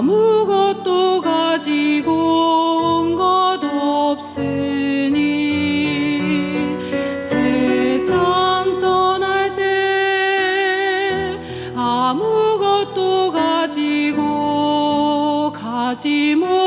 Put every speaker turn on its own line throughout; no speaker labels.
아무것도 가지고 온 것 없으니 세상 떠날 때 아무것도 가지고 가지 못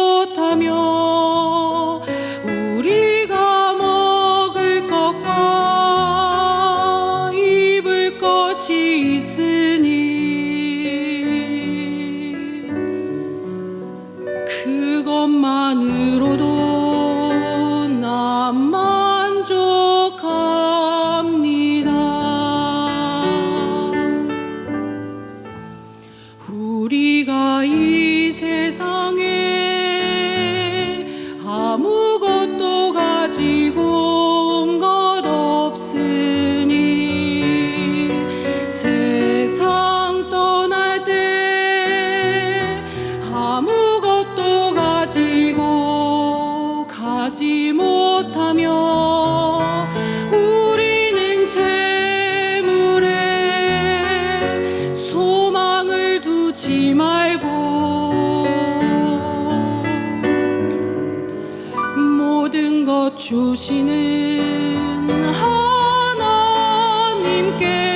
못하며 우리는 재물에 소망을 두지 말고 모든 것 주시는 하나님께